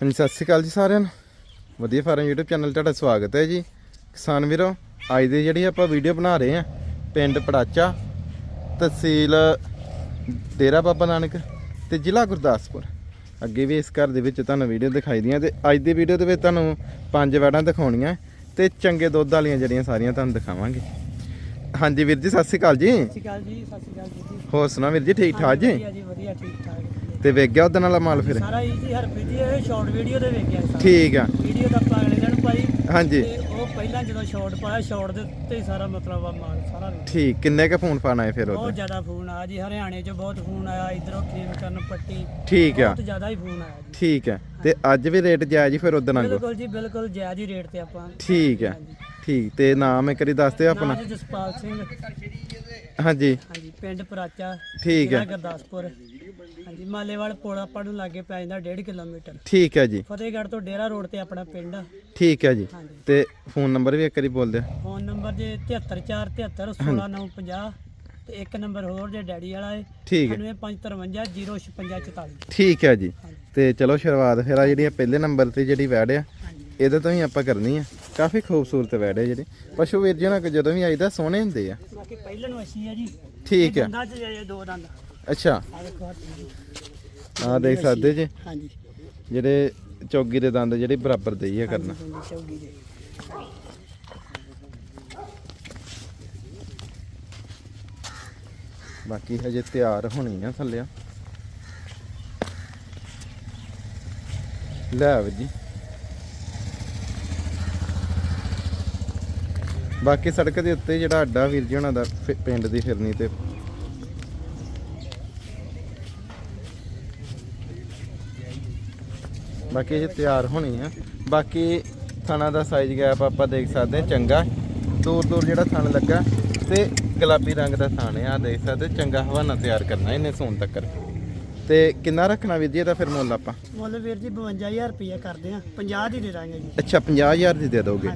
ਹਾਂਜੀ ਸਤਿ ਸ਼੍ਰੀ ਅਕਾਲ ਜੀ ਸਾਰਿਆਂ ਨੂੰ। ਵਧੀਆ ਫਾਰਮ YouTube ਚੈਨਲ ਤੁਹਾਡਾ ਸਵਾਗਤ ਹੈ ਜੀ। ਕਿਸਾਨ ਵੀਰੋ ਅੱਜ ਦੀ ਜਿਹੜੀ ਆਪਾਂ ਵੀਡੀਓ ਬਣਾ ਰਹੇ ਹਾਂ ਪਿੰਡ ਪੜਾਚਾ ਤਹਿਸੀਲ ਡੇਰਾ ਬਾਬਾ ਨਾਨਕ ਤੇ ਜ਼ਿਲ੍ਹਾ ਗੁਰਦਾਸਪੁਰ। ਅੱਗੇ ਵੀ ਇਸ ਘਰ ਦੇ ਵਿੱਚ ਤੁਹਾਨੂੰ ਵੀਡੀਓ ਦਿਖਾਈ ਦੀਆਂ ਤੇ ਅੱਜ ਦੀ ਵੀਡੀਓ ਦੇ ਵਿੱਚ ਤੁਹਾਨੂੰ ਪੰਜ ਵੈੜਾਂ ਦਿਖਾਉਣੀਆਂ ਤੇ ਚੰਗੇ ਦੁੱਧ ਵਾਲੀਆਂ ਜਿਹੜੀਆਂ ਸਾਰੀਆਂ ਤੁਹਾਨੂੰ ਦਿਖਾਵਾਂਗੇ। ਹਾਂਜੀ ਵੀਰ ਜੀ ਸਤਿ ਸ਼੍ਰੀ ਅਕਾਲ ਜੀ। ਸਤਿ ਸ਼੍ਰੀ ਅਕਾਲ ਜੀ ਸਤਿ ਸ਼੍ਰੀ ਅਕਾਲ ਜੀ। ਹੋਰ ਸੁਣਾ ਵੀਰ ਜੀ ਠੀਕ ਠਾਕ ਜੀ? ਵਧੀਆ ਜੀ ਵਧੀਆ ਠੀਕ ਠਾਕ। ਤੇ ਵੇਖ ਗਿਆ ਉਹਦੇ ਨਾਲ ਮਾਲ ਫਿਰ? ਸਾਰਾ ਹੀ ਜੀ ਹਰਪ੍ਰੀਤ ਜੀ ਇਹ ਸ਼ਾਰਟ ਵੀਡੀਓ ਦੇ ਵੇਖਿਆ ਸਾਰਾ। ਠੀਕ ਆ। ਵੀਡੀਓ ਤਾਂ ਆਪਾਂ ਅਗਲੇ ਦਿਨ ਪਾਈ। ਹਾਂਜੀ। ਤੇ ਉਹ ਪਹਿਲਾਂ ਜਦੋਂ ਸ਼ਾਰਟ ਪਾਇਆ ਸ਼ਾਰਟ ਦੇ ਉੱਤੇ ਹੀ ਸਾਰਾ ਮਤਲਬ ਆ ਮਾਲ ਸਾਰਾ ਵੇਖਿਆ। ਠੀਕ ਕਿੰਨੇ ਕ ਫੋਨ ਪਾਣਾ ਹੈ ਫਿਰ ਬਹੁਤ ਉਹਦੇ ਜ਼ਿਆਦਾ ਫੋਨ ਆਇਆ ਜੀ ਹਰਿਆਣੇ 'ਚ ਬਹੁਤ ਫੋਨ ਆਇਆ ਇਧਰੋਂ ਖੇਮ ਕਰਨ ਪੱਟੀ ਠੀਕ ਆ। ਬਹੁਤ ਜ਼ਿਆਦਾ ਹੀ ਫੋਨ ਆਇਆ ਜੀ। ਠੀਕ ਹੈ ਤੇ ਅੱਜ ਵੀ ਰੇਟ ਜਾਇਜ਼ ਹੀ ਫਿਰ ਉਦੋਂ ਨਾਂਗੋ ਬਿਲਕੁਲ ਜੀ ਬਿਲਕੁਲ ਜਾਇਜ਼ ਹੀ ਰੇਟ ਤੇ ਆਪਾਂ ਠੀਕ ਹੈ ਠੀਕ ਤੇ ਨਾਮ ਇੱਕ ਵਾਰੀ ਦੱਸ ਦਿਓ ਆਪਣਾ। ਨਾਮ ਜਸਪਾਲ ਸਿੰਘ। ਹਾਂਜੀ। ਹਾਂਜੀ ਪਿੰਡ ਪਰਾਚਾ ਠੀਕ ਹੈ। ਜ਼ਿਲ੍ਹਾ ਗੁਰਦਾਸਪੁਰ। ਹਾਂਜੀ ਮਾਲੇਵਾਲ ਪੁਲ ਆਪਾਂ ਨੂੰ ਲਾਗੇ ਪੈ ਜਾਂਦਾ 1.5 ਕਿਲੋਮੀਟਰ। ਠੀਕ ਹੈ ਜੀ। ਫਤਿਹਗੜ੍ਹ ਤੋਂ ਡੇਰਾ ਰੋਡ ਤੇ ਆਪਣਾ ਪਿੰਡ। ਆ ਠੀਕ ਹੈ ਜੀ। ਹਾਂਜੀ। ਤੇ ਫੋਨ ਨੰਬਰ ਵੀ ਇੱਕ ਵਾਰੀ ਬੋਲ ਦਿਓ। ਫੋਨ ਨੰਬਰ ਜੇ 7347716950 ਤੇ ਇੱਕ ਨੰਬਰ ਹੋਰ ਜੇ ਡੈਡੀ ਵਾਲਾ ਹੈ ਠੀਕ ਹੈ। 9553 ਠੀਕ ਹੈ ਜੀ। ਤੇ ਚਲੋ ਸ਼ੁਰੂਆਤ ਫਿਰ ਆ ਜਿਹੜੀ ਆ ਪਹਿਲੇ ਨੰਬਰ ਤੇ ਜਿਹੜੀ ਵੈੜ ਆ ਇਹਦੇ ਤੋਂ ਹੀ ਆਪਾਂ ਕਰਨੀ ਆ। ਕਾਫੀ ਖੂਬਸੂਰਤ ਵੈੜ ਹੈ ਜਿਹੜੀ। ਪਸ਼ੂ ਵੀਰ ਜੀ ਨਾਲ ਜਦੋਂ ਵੀ ਆਈਦਾ ਸੋਹਣੇ ਹੁੰਦੇ ਆ। ਬਾਕੀ ਪਹਿਲੇ ਨੂੰ ਅਸੀਂ ਆ ਜੀ। ਠੀਕ ਹੈ ਦੰਦਾਂ ਚ ਜੇ ਦੋ ਦੰਦ। ਅੱਛਾ। ਆ ਦੇਖੋ। ਆ ਸਕਦੇ ਜੀ। ਹਾਂਜੀ। ਜਿਹੜੇ ਚੌਗੀ ਦੇ ਦੰਦ ਜਿਹੜੇ ਬਰਾਬਰ ਦੇ ਹੀ ਆ ਕਰਨਾ। ਹਾਂਜੀ, ਚੌਗੀ ਦੇ। ਬਾਕੀ ਹਜੇ ਤਿਆਰ ਹੋਣੀ ਆ ਥੱਲੇ। ਲੈ ਆਓ ਜੀ। ਬਾਕੀ ਸੜਕ ਦੇ ਉੱਤੇ ਜਿਹੜਾ ਅੱਡਾ ਵੀਰ ਜੀ ਉਹਨਾਂ ਦਾ, ਫਿ- ਪਿੰਡ ਦੀ ਫਿਰਨੀ ਤੇ। ਬਾਕੀ ਇਹ ਤਿਆਰ ਹੋਣੀ ਆ। ਬਾਕੀ ਥਾਣਾ ਦਾ ਸਾਈਜ਼ ਗੈਪ ਆਪਾਂ ਦੇਖ ਸਕਦੇ ਹਾਂ, ਚੰਗਾ। ਦੂਰ ਦੂਰ ਜਿਹੜਾ ਥਣ ਲੱਗਾ ਤੇ ਗੁਲਾਬੀ ਰੰਗ ਦਾ ਥਣ ਆ ਦੇਖ ਸਕਦੇ ਚੰਗਾ ਹਵਾਨਾ ਤਿਆਰ ਕਰਨਾ ਇਹਨੇ ਸੋਨ ਤੱਕ ਤੇ ਕਿੰਨਾ ਰੱਖਣਾ ਵੀਰ ਜੀ ਇਹਦਾ ਫਿਰ ਮੁੱਲ ਆਪਾਂ? ਮੁੱਲ ਵੀਰ ਜੀ 52000 ਰੁਪਏ ਕਰਦੇ ਆ 50 ਦੀ ਦੇ ਦਾਂਗੇ ਜੀ। ਅੱਛਾ 50000 ਦੀ ਦੇ ਦੋਗੇ।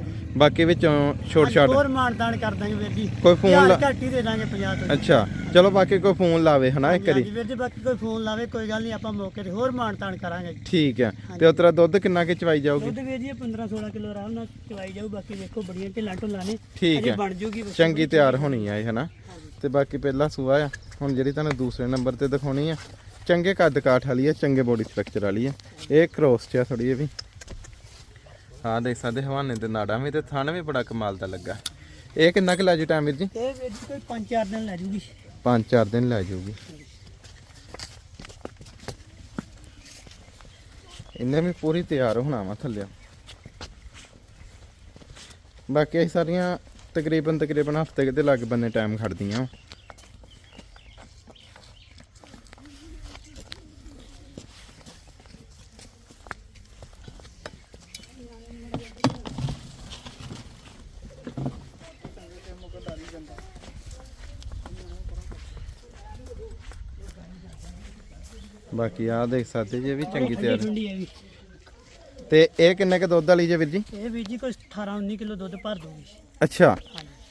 ਬਾਕੀ ਵਿੱਚੋਂ ਛੋਟ ਛਾਟ। ਹੋਰ ਮਾਨਤਾਨ ਕਰ ਦਾਂਗੇ ਵੀਰ ਜੀ। ਕੋਈ ਫੋਨ ਘੱਟ ਹੀ ਦੇ ਦਾਂਗੇ 50 ਤੋਂ। ਅੱਛਾ ਚਲੋ ਬਾਕੀ ਕੋਈ ਫੋਨ ਲਾਵੇ ਹਨਾ ਇੱਕ ਵਾਰੀ? ਵੀਰ ਜੀ ਬਾਕੀ ਕੋਈ ਫੋਨ ਲਾਵੇ ਕੋਈ ਗੱਲ ਨਹੀਂ ਆਪਾਂ ਮੌਕੇ ਤੇ ਹੋਰ ਮਾਨਤਾਨ ਕਰਾਂਗੇ। ਠੀਕ ਹੈ ਤੇ ਉਤਰਾ ਦੁੱਧ ਕਿੰਨਾ ਕਿ ਚਵਾਈ ਜਾਊਗੀ? ਦੁੱਧ ਵੀਰ ਜੀ 15 16 ਕਿਲੋ ਆਰਾਮ ਨਾਲ ਚਵਾਈ ਜਾਊ ਬਾਕੀ ਵੇਖੋ ਬੜੀਆਂ ਢਿੱਲਾਂ ਢੁੱਲਾਂ ਨੇ ਠੀਕ ਹੈ ਬਣ ਜੂਗੀ। ਚੰਗੀ ਤਿਆਰ ਹੋਣੀ ਆ ਇਹ ਹਨਾ? ਤੇ ਬਾਕੀ ਪਹਿਲਾ ਸੂਆ ਆ ਹੁਣ ਜਿਹੜੀ ਤੁਹਾਨੂੰ ਦੂਸਰੇ ਨੰਬਰ ਤੇ ਦਿਖਾਉਣੀ ਆ ਚੰਗੇ ਕੱਦ ਕਾਠ ਵਾਲੀ ਆ ਚੰਗੇ ਬੋਡੀ ਸਟਰਕਚਰ ਵਾਲੀ ਆ ਇਹ ਕ੍ਰੋਸ ਚ ਆ ਥੋੜੀ ਇਹ ਵੀ। ਹਾਂ ਦੇਖ ਸਕਦੇ ਹਵਾਨੇ ਤੇ ਨਾੜਾਂ ਵੀ ਤੇ ਥਣ ਵੀ ਬੜਾ ਕਮਾਲ ਦਾ ਲੱਗਾ। ਇਹ ਕਿੰਨਾ ਕੁ ਲੈ ਜੂ ਟਾਈਮ ਵੀਰ ਜੀ? ਇਹ ਵੀਰ ਜੀ ਕੋਈ 5-4 ਦਿਨ ਲੈ ਜੂਗੀ। 5-4 ਦਿਨ ਲੈ ਜਾਊਗੀ ਇਹਨੇ ਵੀ ਪੂਰੀ ਤਿਆਰ ਹੋਣਾ ਵਾ ਥੱਲੇ। ਬਾਕੀ ਇਹ ਸਾਰੀਆਂ ਤਕਰੀਬਨ ਤਕਰੀਬਨ ਹਫ਼ਤੇ ਦੇ ਲੱਗ ਬੰਨੇ ਟਾਈਮ ਖੜਦੀਆਂ ਬਾਕੀ ਆ ਦੇਖ ਸਕਦੇ ਜੀ ਇਹ ਵੀ ਚੰਗੀ ਤਿਆਰ। ਠੰਡੀ ਹੈ ਵੀ ਤੇ ਇਹ ਕਿੰਨੇ ਕ ਦੁੱਧ ਵਾਲੀ ਜੇ ਵੀਰ ਜੀ? ਇਹ ਵੀਰ ਜੀ ਕੋਈ 18-19 ਕਿਲੋ ਦੁੱਧ ਭਰ ਦੂਗੀ ਅੱਛਾ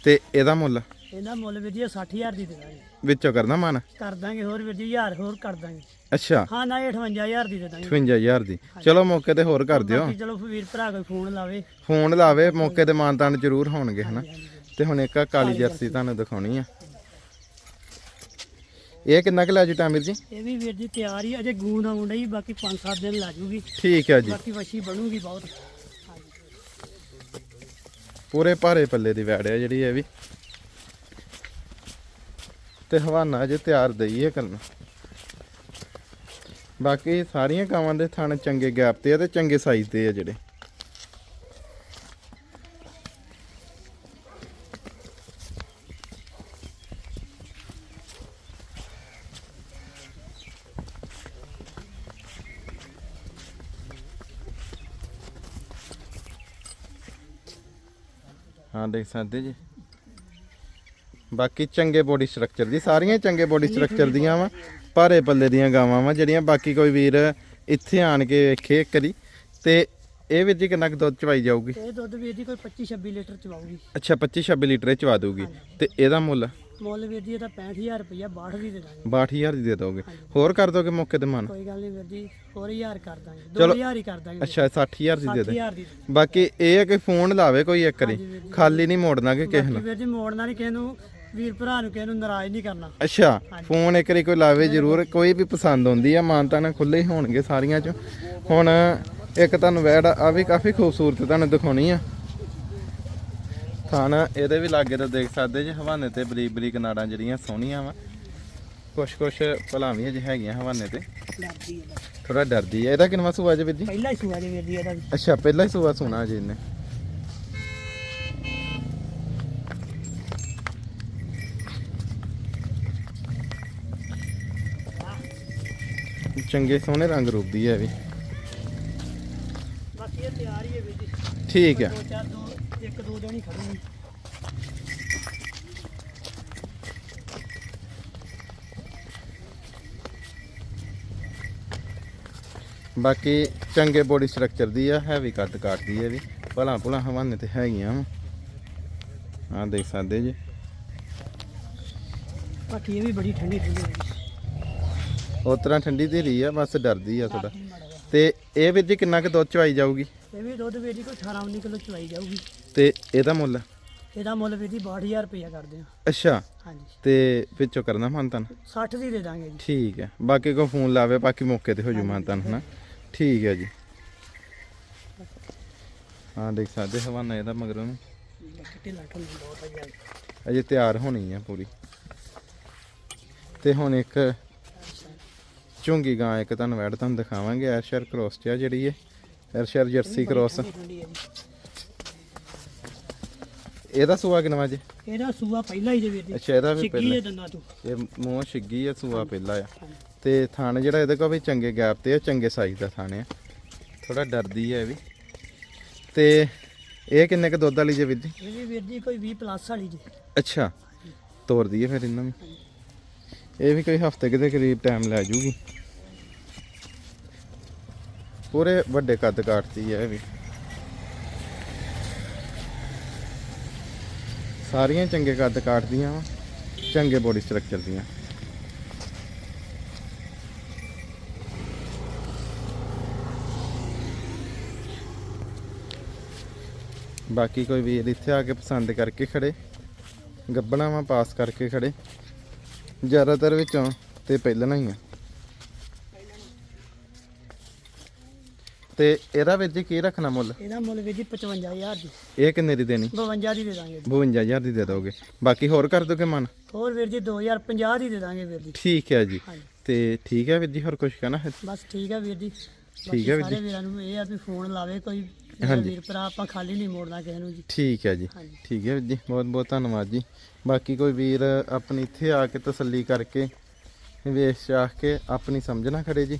ਤੇ ਇਹਦਾ ਮੁੱਲ? ਇਹਦਾ ਮੁੱਲ ਵੀਰ ਜੀ 60000 ਦੀ ਦੇ ਦਾਂਗੇ। ਵਿੱਚੋਂ ਕਰਨਾ ਮਨ? ਕਰ ਦਾਂਗੇ ਹੋਰ ਵੀਰ ਜੀ 1000 ਹੋਰ ਕਰ ਦਾਂਗੇ। ਅੱਛਾ। ਹਾਂ ਨਾ ਇਹ 58000 ਦੀ ਦੇ ਦਾਂਗੇ। 55000 ਦੀ। ਚਲੋ ਮੌਕੇ ਤੇ ਹੋਰ ਕਰ ਦਿਓ। ਬਾਕੀ ਚਲੋ ਵੀਰ ਭਰਾ ਕੋਈ ਫੋਨ ਲਾਵੇ। ਫੋਨ ਲਾਵੇ ਮੌਕੇ ਤੇ ਮਾਨਤਾਨ ਜ਼ਰੂਰ ਹੋਣਗੇ ਹਨਾ। ਤੇ ਹੁਣ ਇੱਕ ਆ ਕਾਲੀ ਜਰਸੀ। ਤੁਹਾਨੂੰ ਦਿਖਾਉਣੀ ਆ। ਇਹ ਕਿੰਨਾ ਕੁ ਲੈ ਜੂ ਟਾਮਿਰ ਜੀ? ਇਹ ਵੀ ਵੀਰ ਜੀ ਤਿਆਰ ਹੀ ਅਜੇ ਗੂੰਦ ਆਉਣ ਡਈ ਬਾਕੀ 5-7 ਦਿਨ ਲਾ ਜੂਗੀ। ਠੀਕ ਹੈ ਜੀ। ਬਾਕੀ ਵਸ਼ੀ ਬਣੂਗੀ ਬਹੁਤ। ਪੂਰੇ ਭਾਰੇ ਪੱਲੇ ਦੀ ਵੈੜ ਹੈ ਜਿਹੜੀ ਇਹ ਵੀ। ਤੇ ਹਵਾਨਾ ਅਜੇ ਤਿਆਰ ਦਈਏ ਕਰਨਾ ਬਾਕੀ ਸਾਰੀਆਂ ਕਾਵਾਂ ਦੇ ਥਣ ਚੰਗੇ ਗੈਪ ਤੇ ਆ ਤੇ ਚੰਗੇ ਸਾਈਜ਼ ਦੇ ਆ ਜਿਹੜੇ। ਹਾਂ ਦੇਖ ਸਕਦੇ ਜੀ। ਬਾਕੀ ਚੰਗੇ ਬੋਡੀ ਸਟਰਕਚਰ ਦੀ ਸਾਰੀਆਂ ਚੰਗੇ ਬੋਡੀ ਸਟਰਕਚਰ ਦੀਆਂ ਵਾ ਭਾਰੇ ਪੱਲੇ ਦੀਆਂ ਗਾਵਾਂ ਵਾ ਜਿਹੜੀਆਂ ਬਾਕੀ ਕੋਈ ਵੀਰ ਇੱਥੇ ਆਣ ਕੇ ਵੇਖੇ ਇੱਕ ਵਾਰੀ। ਤੇ ਇਹ ਵੀਰ ਜੀ ਕਿੰਨਾ ਕੁ ਦੁੱਧ ਚਵਾਈ ਜਾਊਗੀ? ਇਹ ਦੁੱਧ ਵੀਰ ਜੀ ਕੋਈ 25-26 ਲੀਟਰ ਚਵਾਉਗੀ ਅੱਛਾ 25 26 ਲੀਟਰ ਇਹ ਚਵਾ ਦੂਗੀ ਤੇ ਇਹਦਾ ਮੁੱਲ? ਮੁੱਲ ਵੀਰ ਜੀ ਇਹਦਾ 65000 ਰੁਪਇਆ 62 ਦੀ ਦੇ ਦਾਂਗੇ। 62000 ਦੀ ਦੇ ਦੋਗੇ। ਹੋਰ ਕਰ ਦੋਗੇ ਮੌਕੇ ਤੇ ਮਨ? ਕੋਈ ਗੱਲ ਨਹੀਂ ਵੀਰ ਜੀ ਹੋਰ 1000 ਕਰ ਦਾਂਗੇ। ਚਲੋ। 2000 ਹੀ ਕਰ ਦਾਂਗੇ। ਅੱਛਾ 60000 ਦੀ ਦੇ ਦੇ। 60000 ਦੀ ਦੇ ਬਾਕੀ ਇਹ ਹੈ ਕਿ ਫੋਨ ਲਾਵੇ ਕੋਈ ਇੱਕ। ਖਾਲੀ ਨਹੀਂ ਮੋੜਨਾ ਕਿ ਕਿਸੇ ਬਾਕੀ ਨੂੰ। ਵੀਰ ਜੀ ਮੋੜਨਾ ਨਹੀਂ ਕਿਸੇ ਨੂੰ ਵੀਰ ਭਰਾ ਨੂੰ ਕਿਸੇ ਨੂੰ ਨਾਰਾਜ਼ ਨਹੀਂ ਕਰਨਾ। ਅੱਛਾ ਫੋਨ ਇੱਕ ਵਾਰੀ ਕੋਈ ਲਾਵੇ ਜ਼ਰੂਰ। ਕੋਈ ਵੀ ਪਸੰਦ ਆਉਂਦੀ ਆ ਮਾਨਤਾ ਨਾਲ ਖੁੱਲੇ ਹੋਣਗੇ ਸਾਰੀਆਂ ਚ। ਹੁਣ ਇੱਕ ਤੁਹਾਨੂੰ ਵੈੜ ਆ ਵੀ ਕਾਫੀ ਖੂਬਸੂਰਤ ਤੁਹਾਨੂੰ ਦਿਖਾਉਣੀ ਆ। ਥਾਣ ਇਹਦੇ ਵੀ ਲਾਗੇ ਤਾਂ ਦੇਖ ਸਕਦੇ ਜੀ ਹਵਾਨੇ ਤੇ ਬਰੀਕ ਬਰੀਕ ਨਾੜਾਂ ਜਿਹੜੀਆਂ ਸੋਹਣੀਆਂ ਵਾ। ਕੁਛ ਕੁਛ ਭਲਾਵੀਆਂ ਜਿ ਹੈਗੀਆਂ ਹਵਾਨੇ ਤੇ। ਹੈ ਥੋੜਾ ਡਰਦੀ ਆ। ਇਹਦਾ ਕਿੰਨਵਾ ਸੂਆ ਜੀ ਵੀਰ ਜੀ? ਪਹਿਲਾ ਹੀ ਸੂਆ ਜੀ ਵੀਰ ਜੀ ਇਹਦਾ ਅੱਛਾ ਪਹਿਲਾ ਹੀ ਸੂਆ ਸੁਣਾ ਜੀ ਇਹਨੇ। ਚੰਗੇ ਸੋਹਣੇ ਰੰਗ ਰੂਪ ਦੀ ਹੈ ਵੀ। ਬਾਕੀ ਇਹ ਤਿਆਰ ਹੀ ਹੈ ਵੀਰ ਜੀ। ਠੀਕ ਹੈ ਇੱਕ ਦੋ ਦਿਨ ਹੀ ਖੜੂਗੀ ਬਾਕੀ ਚੰਗੇ ਬੋਡੀ ਸਟਰਕਚਰ ਦੀ ਆ ਹੈਵੀ ਕੱਟ ਕਾਟਦੀ ਹੈ ਵੀ। ਭਲਾ ਭਲਾ ਹਵਾਨੇ ਤੇ ਹੈਗੀਆਂ ਆ ਦੇਖ ਸਕਦੇ ਜੀ। ਬਾਕੀ ਇਹ ਵੀ ਬੜੀ ਠੰਡੀ ਠੰਡੀ ਹੈ ਉਸ ਤਰ੍ਹਾਂ ਠੰਡੀ ਧੀਰੀ ਆ ਬਸ ਡਰਦੀ ਆ ਥੋੜਾ। ਤੇ ਇਹ ਵੀਰ ਜੀ ਕਿੰਨਾ ਕੁ ਦੁੱਧ ਚਵਾਈ ਜਾਊਗੀ? ਇਹ ਵੀ ਦੁੱਧ ਵੀਰ ਜੀ ਕੋਈ 18 19 ਕਿਲੋ ਚਵਾਈ ਜਾਊਗੀ। ਤੇ ਇਹਦਾ ਮੁੱਲ? ਇਹਦਾ ਮੁੱਲ ਵੀਰ ਜੀ 62000 ਰੁਪਇਆ ਕਰਦੇ ਆ ਅੱਛਾ। ਹਾਂਜੀ। ਤੇ ਵਿੱਚੋਂ ਕਰਨਾ ਮੰਤਨ 60 ਦੀ ਦੇ ਦਾਂਗੇ ਜੀ। ਠੀਕ ਹੈ। ਬਾਕੀ ਕੋ ਫੋਨ ਲਾਵੇ ਬਾਕੀ ਮੌਕੇ ਤੇ ਹੋ ਜੂ ਮੰਤਨ ਹਨਾ? ਠੀਕ ਹੈ ਜੀ। ਹਾਂ ਦੇਖ ਸਕਦੇ ਹਵਾਨਾ ਇਹਦਾ ਮਗਰੋਂ ਨੂੰ। ਅਜੇ ਤਿਆਰ ਹੋਣੀ ਆ ਪੂਰੀ। ਤੇ ਹੁਣ ਇੱਕ ਝੁੰਗੀ ਗਾਂ ਇੱਕ ਤੁਹਾਨੂੰ ਐਡ ਤੁਹਾਨੂੰ ਦਿਖਾਵਾਂਗੇ ਐਰਸ਼ਰ ਕ੍ਰੋਸ ਜਿਹੜੀ ਹੈ ਐਰਸ਼ਰ ਜਰਸੀ ਕ੍ਰੋਸ ਇਹਦਾ ਸੂਆ ਕਿਨਵਾ ਜੀ? ਇਹਦਾ ਸੂਆ ਪਹਿਲਾ ਹੀ ਜੇ ਵੀਰ ਜੀ। ਅੱਛਾ ਇਹਦਾ ਵੀ ਪਹਿਲਾਂ। ਹੈ ਦੰਦਾਂ ਤੋਂ। ਇਹ ਮੂੰਹ ਛਿੱਗੀ ਆ ਸੂਆ ਪਹਿਲਾ ਆ। ਤੇ ਥਾਣ ਜਿਹੜਾ ਇਹਦੇ ਕੋਲ ਵੀ ਚੰਗੇ ਗੈਪ ਤੇ ਆ ਚੰਗੇ ਸਾਈਜ਼ ਦਾ ਥਾਣ ਆ। ਥੋੜਾ ਡਰਦੀ ਆ ਇਹ ਵੀ। ਤੇ ਇਹ ਕਿੰਨੇ ਕ ਦੁੱਧ ਵਾਲੀ ਜੇ ਵੀਰ ਜੀ? ਇਹ ਵੀ ਵੀਰ ਜੀ ਕੋਈ 20 ਪਲੱਸ ਵਾਲੀ ਜੀ। ਅੱਛਾ ਤੋਰ ਦਈਏ ਫਿਰ ਇਹਨਾਂ ਨੂੰ। ਇਹ ਵੀ ਕੋਈ ਹਫ਼ਤੇ ਕਿਤੇ ਕਰੀਬ ਟਾਈਮ ਲੈ ਜੂਗੀ। ਪੂਰੇ ਵੱਡੇ ਕੱਦ ਕਾਟਦੀ ਹੈ ਇਹ ਵੀ। ਸਾਰੀਆਂ ਚੰਗੇ ਕੱਦ ਕਾਟਦੀਆਂ ਵਾ, ਚੰਗੇ ਬੋਡੀ ਸਟਰਕਚਰ ਦੀਆਂ। ਬਾਕੀ ਕੋਈ ਵੀਰ ਇੱਥੇ ਆ ਕੇ ਪਸੰਦ ਕਰਕੇ ਖੜੇ, ਗੱਬਣਾ ਪਾਸ ਕਰਕੇ ਖੜੇ। ਜ਼ਿਆਦਾਤਰ ਵਿੱਚੋਂ ਤੇ ਪਹਿਲਾਂ ਹੀ ਆ। ਤੇ ਇਹਦਾ ਵਿੱਚ ਜੀ ਕੀ ਰੱਖਣਾ ਮੁੱਲ? ਇਹਦਾ ਮੁੱਲ ਵੀਰ ਜੀ 55000 ਦੀ। ਇਹ ਕਿੰਨੇ ਦੀ ਦੇਣੀ? 52 ਦੀ ਦੇ ਦਾਂਗੇ ਜੀ। 52000 ਦੀ ਦੇ ਦੋਗੇ। ਬਾਕੀ ਹੋਰ ਕਰ ਦੋਗੇ ਮਨ? ਹੋਰ ਵੀਰ ਜੀ 2050 ਦੀ ਦੇ ਦਾਂਗੇ ਵੀਰ ਜੀ। ਠੀਕ ਹੈ ਜੀ। ਹਾਂਜੀ। ਤੇ ਠੀਕ ਹੈ ਵੀਰ ਜੀ ਹੋਰ ਕੁਝ ਕਹਿਣਾ ਹੈ? ਬਸ ਠੀਕ ਹੈ ਵੀਰ ਜੀ। ਠੀਕ ਹੈ ਵੀਰ ਬਾਕੀ ਸਾਰੇ ਵੀਰਾਂ ਨੂੰ ਇਹ ਆ ਵੀ ਫੋਨ ਲਾਵੇ ਕੋਈ ਮੇਰਾ ਹਾਂਜੀ। ਵੀਰ ਭਰਾ ਆਪਾਂ ਖਾਲੀ ਨਹੀਂ ਮੋੜਨਾ ਕਿਸੇ ਨੂੰ ਜੀ। ਠੀਕ ਹੈ ਜੀ। ਹਾਂਜੀ। ਠੀਕ ਹੈ ਵੀਰ ਜੀ ਬਹੁਤ ਬਹੁਤ ਧੰਨਵਾਦ ਜੀ। ਬਾਕੀ ਕੋਈ ਵੀਰ ਆਪਣੀ ਇੱਥੇ ਆ ਕੇ ਤਸੱਲੀ ਕਰਕੇ ਵੇਖ ਚਾਖ ਕੇ ਆਪਣੀ ਸਮਝਣਾ ਖੜੇ ਜੀ।